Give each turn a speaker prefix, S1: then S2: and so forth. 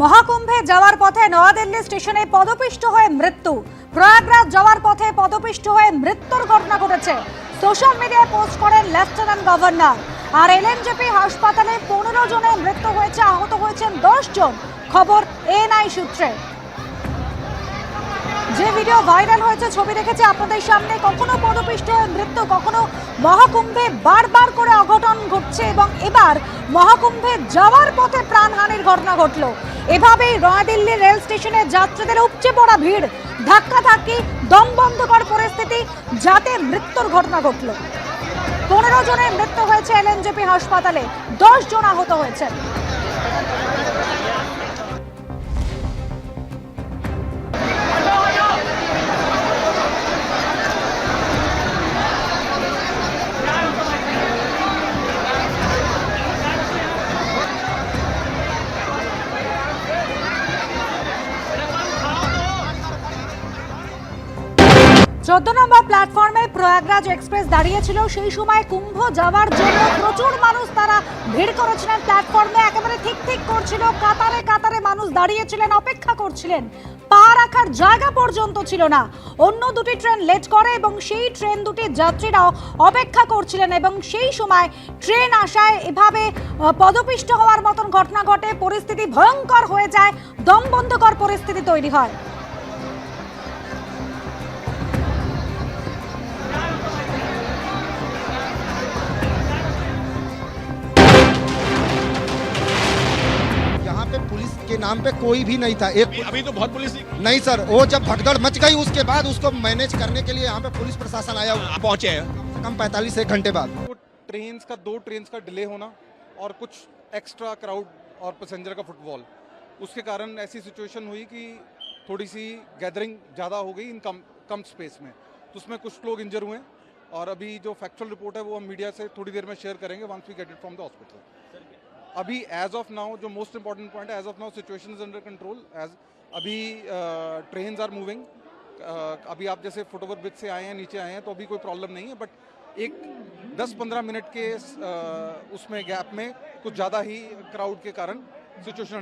S1: মহাকুম্ভে যাওয়ার পথে নয়াদিল্লি স্টেশনে পদপিষ্ট হয়ে মৃত্যু। প্রয়াগরাজ যাওয়ার পথে পদপিষ্ট হয়ে মৃত্যুর ঘটনা ঘটেছে। সোশ্যাল মিডিয়ায় পোস্ট করেন লেফটেন্যান্ট গভর্নর। আর এলএনজেপি হাসপাতালে পনেরো জনের মৃত্যু হয়েছে, আহত হয়েছেন দশ জন। খবর এনআই সূত্রে। যে ভিডিও ভাইরাল হয়েছে, ছবি দেখেছে আপনাদের সামনে। কখনো পদপিষ্ট হয়ে মৃত্যু, কখনো মহাকুম্ভে বারবার করে অঘটন ঘটছে এবং এবার মহাকুম্ভে যাওয়ার পথে প্রাণহানির ঘটনা ঘটলো। এভাবেই নয়াদিল্লি রেল স্টেশনে যাত্রীদের উপচে পড়া ভিড় ধাক্কা ধাক্কি দম বন্ধকর পরিস্থিতি, যাতে মৃত্যুর ঘটনা ঘটল। পনেরো জনের মৃত্যু হয়েছে এলএনজেপি হাসপাতালে, দশ জন আহত হয়েছেন। চোদ্দ নম্বর প্ল্যাটফর্মে প্রয়াগরাজ এক্সপ্রেস দাঁড়িয়েছিল। সেই সময় কুম্ভ যাওয়ার জন্য প্রচুর মানুষ তারা ভিড় করেছিলেন প্ল্যাটফর্মে। একেবারে ঠিক ঠিক করছিল, কাতারে কাতারে মানুষ দাঁড়িয়েছিলেন, অপেক্ষা করছিলেন। পা রাখার জায়গা পর্যন্ত ছিল না। অন্য দুটি ট্রেন লেট করে এবং সেই ট্রেন দুটি যাত্রীরাও অপেক্ষা করছিলেন এবং সেই সময় ট্রেন আসায় এভাবে পদপিষ্ট হওয়ার মতন ঘটনা ঘটে। পরিস্থিতি ভয়ঙ্কর হয়ে যায় দমবন্ধকর পরিস্থিতি তৈরি হয়।
S2: के नाम पे कोई भी नहीं था। एक
S3: अभी, अभी तो बहुत पुलिस
S2: नहीं सर वो जब भगदड़ मच गई उसके बाद उसको मैनेज करने के लिए यहाँ पे पुलिस प्रशासन आया हुआ।
S3: पहुँचे हैं।
S2: कम पैंतालीस एक घंटे बाद।
S4: वो ट्रेन्स का दो ट्रेन्स का डिले होना और कुछ एक्स्ट्रा क्राउड और पैसेंजर का फुटबॉल। उसके कारण ऐसी सिचुएशन हुई कि थोड़ी सी गैदरिंग ज़्यादा हो गई इन कम कम स्पेस में। तो उसमें कुछ लोग इंजर हुए और अभी जो फैक्चुअल रिपोर्ट है वो हम मीडिया से थोड़ी देर में शेयर करेंगे once we get it from the hospital अभी एज ऑफ़ नाउ जो मोस्ट इंपॉर्टेंट पॉइंट है as of now situation is under control as अभी ट्रेन आर मूविंग अभी आप जैसे फुटओवर ब्रिज से आए हैं नीचे आए हैं तो अभी कोई प्रॉब्लम नहीं है बट एक 10-15 मिनट के uh, उसमें गैप में कुछ ज़्यादा ही क्राउड के कारण सिचुएशन